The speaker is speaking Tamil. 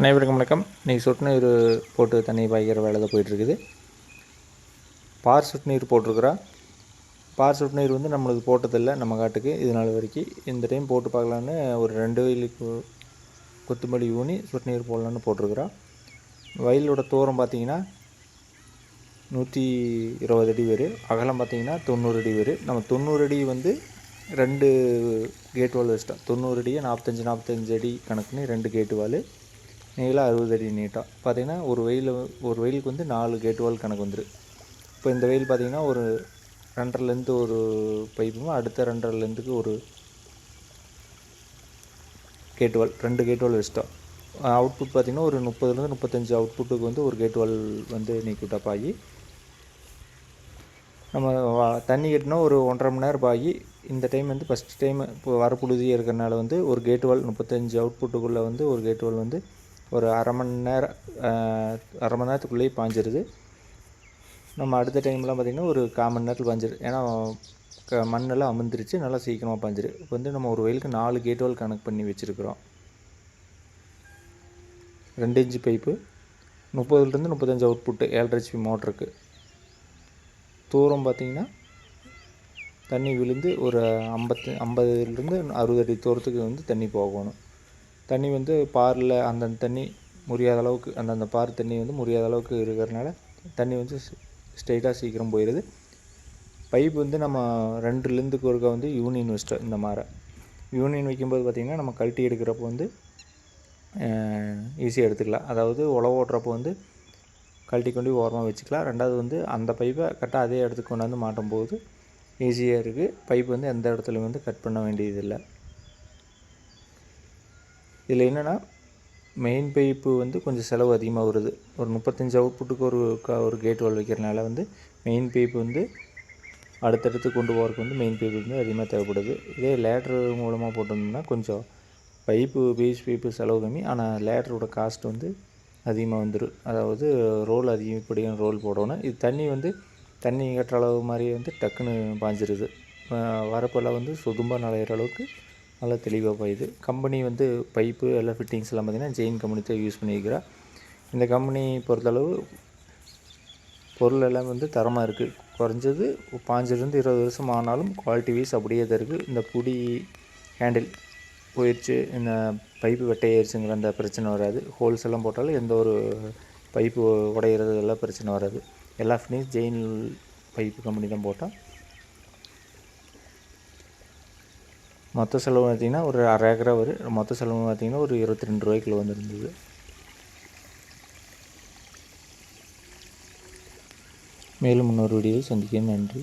அனைவருக்கும் வணக்கம். இன்றைக்கி சொட்டு நீர் போட்டு தண்ணி பாய்க்கிற வேலை தான் போயிட்டுருக்குது. பார் சொட்டு நீர் பார் சொட்டு நீர் வந்து நம்மளுக்கு போட்டதில்லை நம்ம காட்டுக்கு. இது நாள் வரைக்கும் இந்த டைம் போட்டு பார்க்கலான்னு ஒரு ரெண்டு வயலுக்கு கொத்தமல்லி ஊனி சொட்டு நீர் போடலான்னு போட்டிருக்குறா. வயலோட தூரம் பார்த்தீங்கன்னா நூற்றி இருபது அடி வரும் அகலம் பார்த்தீங்கன்னா தொண்ணூறு அடி வரும் நம்ம தொண்ணூறு அடி வந்து ரெண்டு கேட் வால் வச்சிட்டோம் தொண்ணூறு அடியை நாற்பத்தஞ்சு நாற்பத்தஞ்சு அடி கணக்குன்னு ரெண்டு கேட்டு வால். நீளம் அறுபது அடி நீட்டம் பார்த்தீங்கன்னா ஒரு வெயில் ஒரு வெயிலுக்கு வந்து நாலு கேட் வால் கணக்கு வந்துடும் இப்போ இந்த வெயில் பார்த்தீங்கன்னா ஒரு ரெண்டரைலேருந்து ஒரு பைப்பும் அடுத்த ரெண்டரைலேருந்துக்கு ஒரு கேட் வால் ரெண்டு கேட் வால் வச்சிட்டோம். அவுட்புட் பார்த்திங்கன்னா ஒரு முப்பதுலேருந்து முப்பத்தஞ்சு அவுட்புட்டுக்கு வந்து ஒரு கேட் வால் வந்து நீக்கிவிட்டா பாயி நம்ம தண்ணி கட்டினா ஒரு ஒன்றரை மணி நேரம் பாயி இந்த டைம் வந்து ஃபஸ்ட் டைம் இப்போ வரப்புழுதியாக இருக்கிறனால வந்து ஒரு கேட் வால் முப்பத்தஞ்சு அவுட்புட்டுக்குள்ளே வந்து ஒரு கேட் வால் வந்து ஒரு அரை மணி நேரம் அரை மணி நேரத்துக்குள்ளேயே பாஞ்சிருது. நம்ம அடுத்த டைம்லாம் பார்த்திங்கன்னா ஒரு கால் மணி நேரத்தில் பாஞ்சிரு. ஏன்னா க மண்ணெல்லாம் அமர்ந்துருச்சு நல்லா சீக்கிரமாக பாஞ்சிரு. இப்போ வந்து நம்ம ஒரு வயலுக்கு நாலு கேட் கணக்கு பண்ணி வச்சுருக்குறோம். ரெண்டு இன்ச்சு பைப்பு முப்பதுலேருந்து முப்பத்தஞ்சு அவுட் புட்டு ஏழரை ஹெச்பி மோட்டருக்கு தூரம் பார்த்தீங்கன்னா தண்ணி விழுந்து ஒரு ஐம்பத்து ஐம்பதுலேருந்து அறுபது அடி தூரத்துக்கு வந்து தண்ணி போகணும். தண்ணி வந்து பாரில் அந்தந்த தண்ணி முறியாத அளவுக்கு அந்தந்த பார் தண்ணி வந்து முறியாத அளவுக்கு இருக்கிறனால தண்ணி வந்து ஸ்ட்ரைட்டாக சீக்கிரம் போயிடுது. பைப் வந்து நம்ம ரெண்டுலேருந்துக்கு ஒருக்க வந்து யூனியன் வச்சிட்டோம் இந்த மாதிரி யூனியன் வைக்கும்போது பார்த்திங்கன்னா நம்ம கழட்டி எடுக்கிறப்போ வந்து ஈஸியாக எடுத்துக்கலாம். அதாவது உழவு ஓட்டுறப்போ வந்து கழட்டி கொண்டு ஓரமாக வச்சுக்கலாம். ரெண்டாவது வந்து அந்த பைப்பை கரெக்டாக அதே இடத்துக்கு கொண்டாந்து மாட்டும் போது ஈஸியாக இருக்குது பைப் வந்து எந்த இடத்துலையும் வந்து கட் பண்ண வேண்டியதில்லை. இதில் என்னென்னா மெயின் பைப்பு வந்து கொஞ்சம் செலவு அதிகமாக வருது. ஒரு முப்பத்தஞ்சு அவுட்புட்டுக்கு ஒரு க ஒரு கேட் வால் வைக்கிறனால வந்து மெயின் பைப்பு வந்து அடுத்தடுத்து கொண்டு போகிறதுக்கு வந்து மெயின் பைப்பு வந்து அதிகமாக தேவைப்படுது. இதே லேட்ரு மூலமாக போட்டிருந்தோம்னா கொஞ்சம் பைப்பு பீஸ் பைப்பு செலவு கம்மி. ஆனால் லேட்ரோட காஸ்ட் வந்து அதிகமாக வந்துடும் அதாவது ரோல் அதிகப்படியான ரோல் போடணும். இது தண்ணி வந்து தண்ணி கட்டுற அளவு மாதிரி வந்து டக்குன்னு பாஞ்சிருது. வரப்பெல்லாம் வந்து சுதும்பாக நலையிற அளவுக்கு நல்லா தெளிவாக பாயுது. கம்பெனி வந்து பைப்பு எல்லாம் ஃபிட்டிங்ஸ் எல்லாம் பார்த்திங்கன்னா ஜெயின் கம்பெனி தான் யூஸ் பண்ணியிருக்கிறா இந்த கம்பெனி பொறுத்தளவு பொருள் எல்லாம் வந்து தரமாக இருக்குது குறைஞ்சது பாஞ்சிலிருந்து இருபது வருஷம் ஆனாலும் குவாலிட்டி வைஸ் அப்படியே தான் இருக்குது இந்த புடி ஹேண்டில் போயிடுச்சு இந்த பைப்பு வெட்டையாயிருச்சுங்கிற அந்த பிரச்சனை வராது. ஹோல்ஸ் எல்லாம் போட்டாலும் எந்த ஒரு பைப்பு உடையிறது எல்லாம் பிரச்சனை வராது. எல்லா ஃபினிஷ் ஜெயின் பைப்பு கம்பெனி தான் போட்டால் மொத்த செலவு பார்த்திங்கன்னா ஒரு அரை ஏக்கரா வரும் மொத்த செலவு பார்த்திங்கன்னா ஒரு இருபத்தி ரெண்டு ரூபாய்க்குள்ள வந்துருந்தது. மேலும் இன்னொரு வீடியோவில் சந்திக்கிறேன். நன்றி.